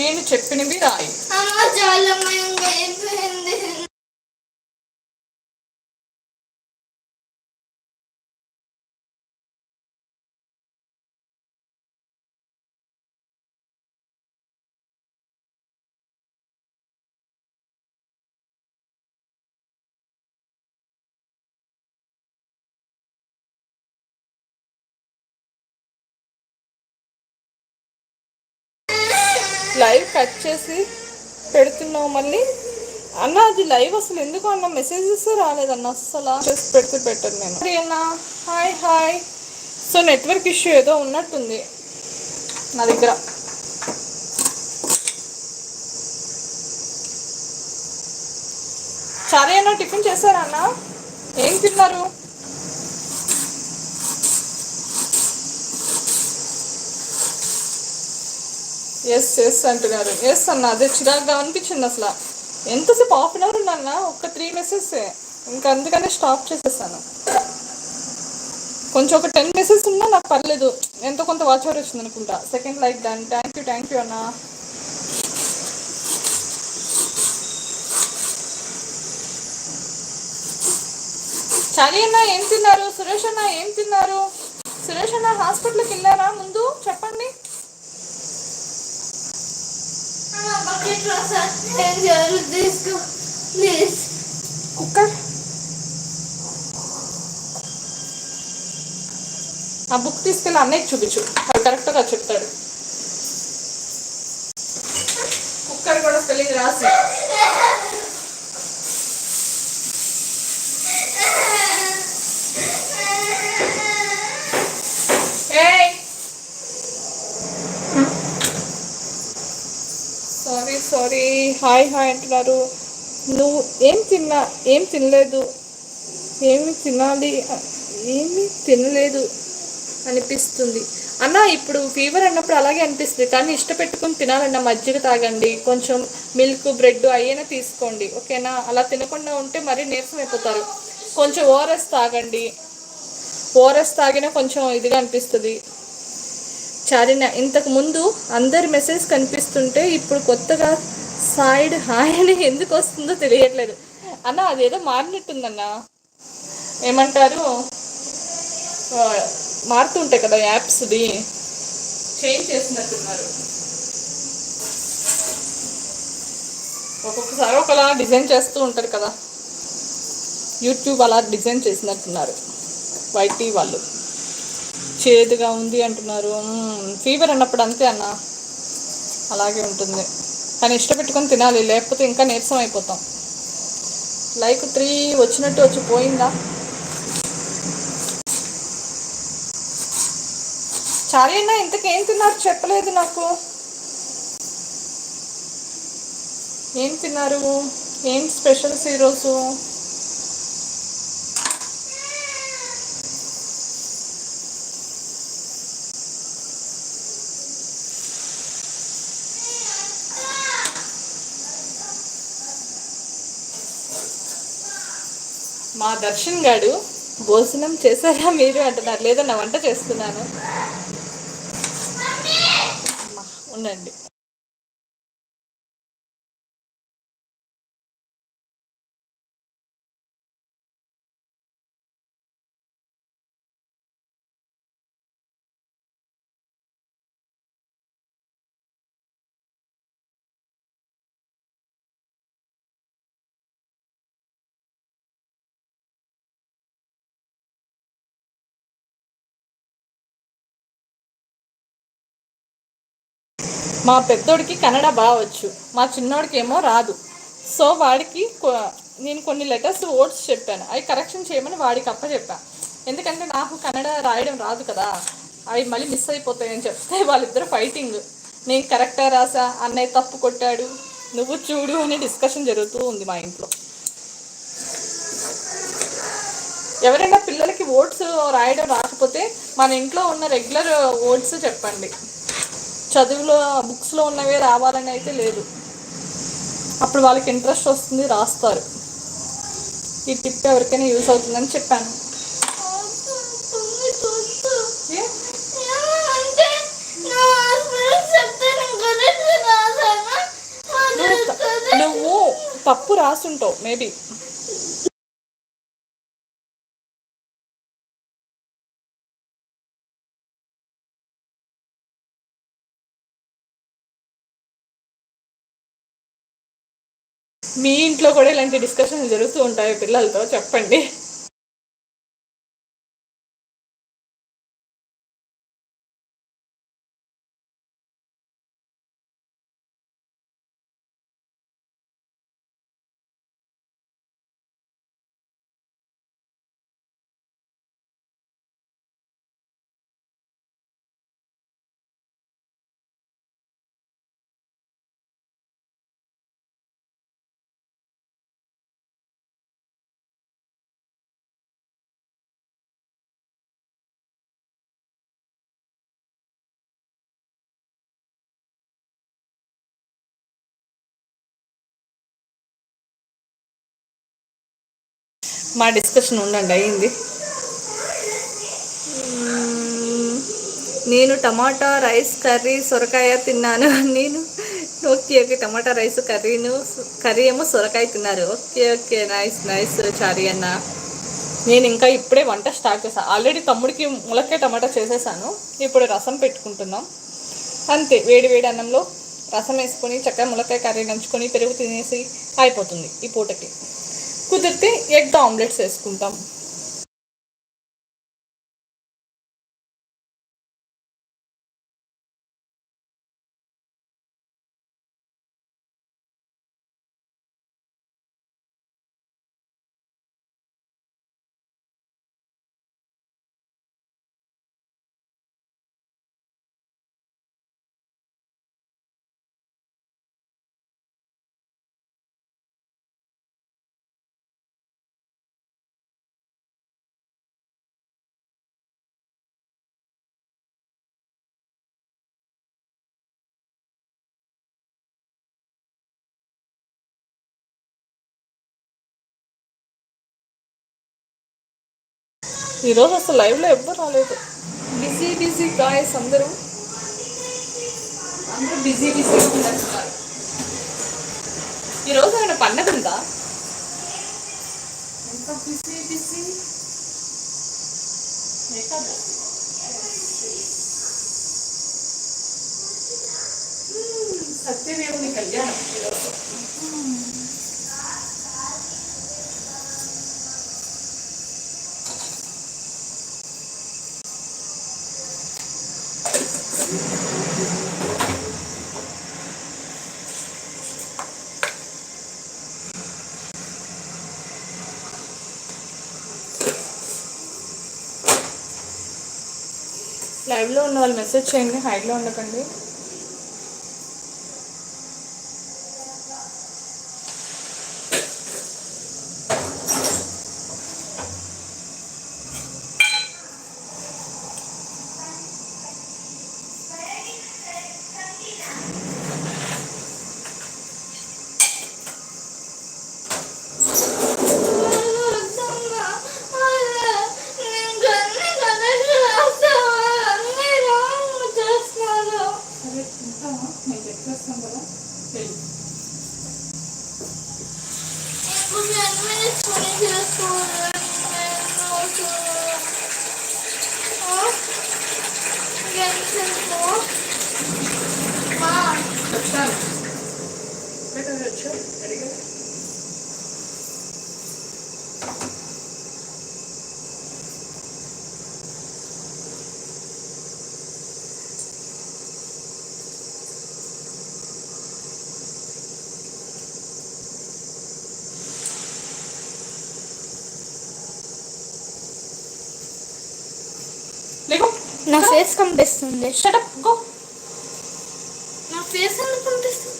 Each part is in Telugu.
నేను చెప్పినవి రాయి. లైవ్ కట్ చేసి పెడుతున్నావు మళ్ళీ? అన్న అది లైవ్ అసలు ఎందుకు అన్న? మెసేజెస్ రాలేదన్న అసలు చేసి పెడితే బెటర్ నేను. మరి అన్న. Hi hi. So network issue ఏదో ఉన్నట్టుంది నా దగ్గర. సరే అన్న టిఫిన్ చేశారా అన్న? ఏం తిన్నారు? ఎస్ ఎస్ అంటున్నారు. ఎస్ అన్న అదే చిరాగ్గా అనిపించింది అసలు. ఎంతసేపు హాఫ్ అన్ అవర్ ఉన్నా ఒక్క త్రీ మెసేజ్ ఇంకా అందుకనే స్టాప్ చేసేసాను. కొంచెం ఒక టెన్ మెసేజ్ ఉన్నా నాకు పర్లేదు. ఎంతో కొంత వాచ్ అవర్ వచ్చింది అనుకుంటా. సెకండ్ లైక్ దాన్ని థ్యాంక్ యూ థ్యాంక్ యూ అన్న. చలి అన్న ఏం తిన్నారు? సురేష్ అన్న ఏం తిన్నారు? సురేష్ అన్న హాస్పిటల్కి వెళ్ళారా ముందు? చెప్పండి. అమ్మ ఆ బుక్ తీసుకెళ్ళి అన్నయ్య చూపించు. అది కరెక్ట్గా చెప్తాడు. కుక్కర్ కూడా తెలియదు రాసి సారీ సారీ హాయ్ హాయ్ అంటున్నారు. నువ్వు ఏం తిన్నా ఏం తినలేదు? ఏమి తినాలి? ఏమి తినలేదు అనిపిస్తుంది. అన్న ఇప్పుడు ఫీవర్ అన్నప్పుడు అలాగే అనిపిస్తుంది. కానీ ఇష్టపెట్టుకుని తినాలన్న మజ్జిగ తాగండి. కొంచెం మిల్క్ బ్రెడ్ అయ్యేనా తీసుకోండి. ఓకేనా? అలా తినకుండా ఉంటే మరీ నీరసం అయిపోతారు. కొంచెం ఓఆర్ఎస్ తాగండి. ఓఆర్ఎస్ తాగినా కొంచెం ఇదిగా అనిపిస్తుంది. చారిన ఇంతకు ముందు అందరి మెసేజ్ కనిపిస్తుంటే ఇప్పుడు కొత్తగా సాయిడ్ హాయ్ అని ఎందుకు వస్తుందో తెలియట్లేదు. అన్న అదేదో మారినట్టుందన్న. ఏమంటారు? మారుతుంటాయి కదా యాప్స్ది చేంజ్ చేసినట్టున్నారు ఒక్కొక్కసారి ఒకలా డిజైన్ చేస్తూ ఉంటారు కదా. యూట్యూబ్ అలా డిజైన్ చేసినట్టున్నారు. వైటీ వాళ్ళు. చేదుగా ఉంది అంటున్నారు. ఫీవర్ అన్నప్పుడు అంతే అన్న. అలాగే ఉంటుంది. కానీ ఇష్టపెట్టుకొని తినాలి లేకపోతే ఇంకా నీరసం అయిపోతాం. లైక్ త్రీ వచ్చినట్టు వచ్చి పోయిందా? చారీ ఇంతకేం తిన్నారు? చెప్పలేదు నాకు. ఏం తిన్నారు? ఏం స్పెషల్స్ ఈరోజు? మా దర్శన్ గాడు భోజనం చేశారా మీరు అంటున్నారు. లేదన్న వంట చేస్తున్నాను. ఉండండి. మా పెద్దోడికి కన్నడ బాగా వచ్చు మా చిన్నోడికి ఏమో రాదు. సో వాడికి నేను కొన్ని లెటర్స్ ఓట్స్ చెప్పాను. అవి కరెక్షన్ చేయమని వాడికి అప్ప చెప్పాను ఎందుకంటే నాకు కన్నడ రాయడం రాదు కదా అవి మళ్ళీ మిస్ అయిపోతాయని చెప్తే వాళ్ళిద్దరు ఫైటింగ్. నేను కరెక్టా రాసా? అన్నయ్య తప్పు కొట్టాడు. నువ్వు చూడు అని డిస్కషన్ జరుగుతూ ఉంది మా ఇంట్లో. ఎవరైనా పిల్లలకి ఓట్స్ రాయడం రాకపోతే మన ఇంట్లో ఉన్న రెగ్యులర్ ఓట్స్ చెప్పండి. చదువులో బుక్స్లో ఉన్నవే రావాలని అయితే లేదు. అప్పుడు వాళ్ళకి ఇంట్రెస్ట్ వస్తుంది రాస్తారు. ఈ టిప్ ఎవరికైనా యూస్ అవుతుందని చెప్పాను. నువ్వు తప్పు రాసుంటావు మేబీ. మీ ఇంట్లో కూడా ఇలాంటి డిస్కషన్ జరుగుతూ ఉంటాయి పిల్లలతో చెప్పండి. మా డిస్కషన్ ఉండండి అయింది మ్మ్. నేను టమాటా రైస్ కర్రీ సొరకాయ తిన్నాను. నేను ఓకే ఓకే టమాటా రైస్ కర్రీను కర్రీ ఏమో సొరకాయ తిన్నారు. Okay okay nice nice Chari అన్న. నేను ఇంకా ఇప్పుడే వంట స్టార్ట్ చేశాను ఆల్రెడీ తమ్ముడికి ములక్కాయ టమాటా చేసేసాను. ఇప్పుడు రసం పెట్టుకుంటున్నాం. అంతే వేడి వేడి అన్నంలో రసం వేసుకొని చక్కగా ములక్కాయ కర్రీ నంచుకొని పెరుగు తినేసి అయిపోతుంది ఈ పూటకి. కుదిరితే ఎగ్ ఆమ్లెట్స్ వేసుకుంటాం. ఈరోజు అసలు లైవ్లో ఎవ్వరు రాలేదు. బిజీ బిజీ గాయస్ అందరూ. అందరూ బిజీ బిజీ ఉంటున్నారు ఈరోజు ఏమైనా పండగ ఉందా? ఎంత బిజీ బిజీ? సత్యదేవుని కళ్యాణం. ఈరోజు లైవ్లో ఉన్న వాళ్ళు మెసేజ్ చేయండి హైట్లో ఉండకండి సరే ఉంటామా నేను చెప్పేస్తాను కదా వెళ్ళు వచ్చాను ఇప్పుడే కదా వచ్చావు అడిగా లేకు నా ఫేస్ కనిపిస్తుంది. షటప్ గో నా ఫేస్ ఎందుకు కనిపిస్తుంది?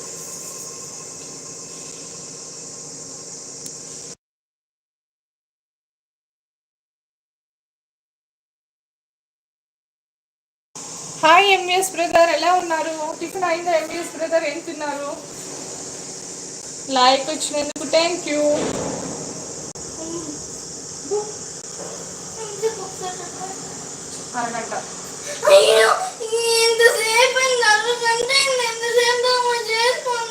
హాయ్ ఎంవిఎస్ బ్రదర్ ఎలా ఉన్నారు? టిఫిన్ అయిందా? ఎంవిఎస్ బ్రదర్ ఏం తిన్నారు? లైక్ వచ్చినందుకు థ్యాంక్ యూ అరగంట. అయ్యో ఎంతసేపు అయింది ఎంతసేపు చేసుకుంది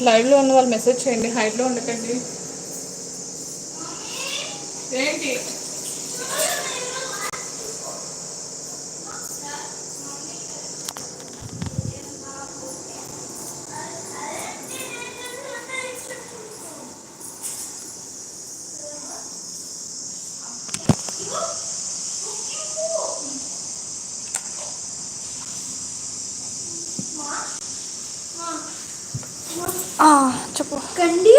లైవ్లో ఉన్న వాళ్ళు మెసేజ్ చేయండి. హైట్లో ఉండకండి. ఏంటి చెప్పు కండి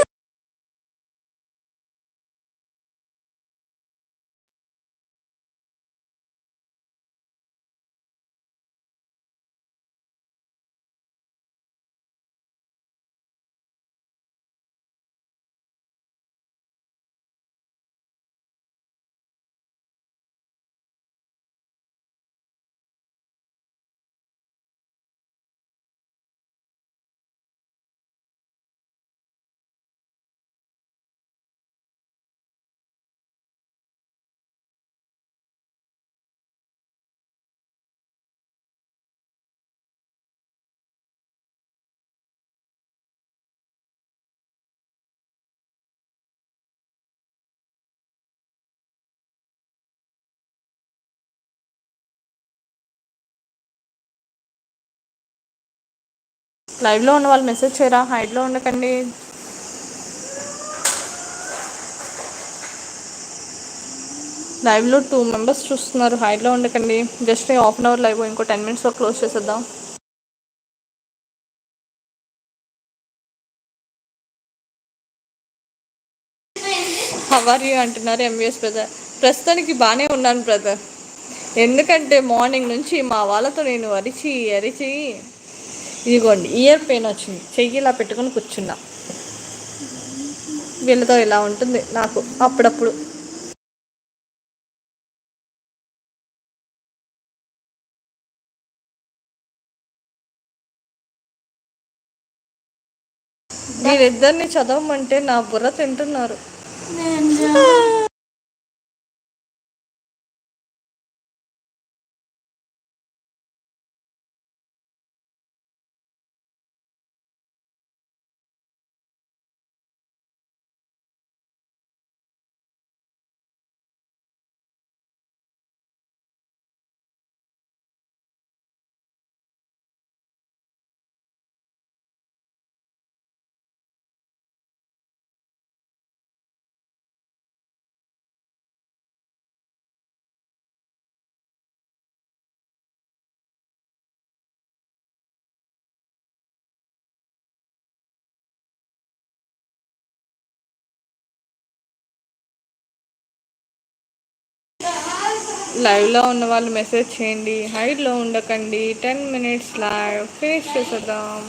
లైవ్లో ఉన్న వాళ్ళు మెసేజ్ చేయరా? హైట్లో ఉండకండి. లైవ్లో టూ మెంబర్స్ చూస్తున్నారు. హైట్లో ఉండకండి. Just half an hour live ఇంకో టెన్ మినిట్స్లో క్లోజ్ చేసేద్దాం. హవర్ యూ అంటున్నారు ఎంబీఎస్ బ్రదర్ ప్రస్తుతానికి బాగానే ఉన్నాను బ్రదర్ ఎందుకంటే మార్నింగ్ నుంచి మా వాళ్ళతో నేను అరిచి అరిచి ఇదిగోండి ఇయర్ పెయిన్ వచ్చింది. చెయ్యి ఇలా పెట్టుకొని కూర్చున్నా. వీళ్ళతో ఇలా ఉంటుంది నాకు అప్పుడప్పుడు. వీరిద్దరిని చదవమంటే నా బుర్ర తింటున్నారు. లైవ్లో ఉన్న వాళ్ళు మెసేజ్ చేయండి హైట్లో ఉండకండి టెన్ మినిట్స్ లైవ్. ఫినిష్ చేసేద్దాం.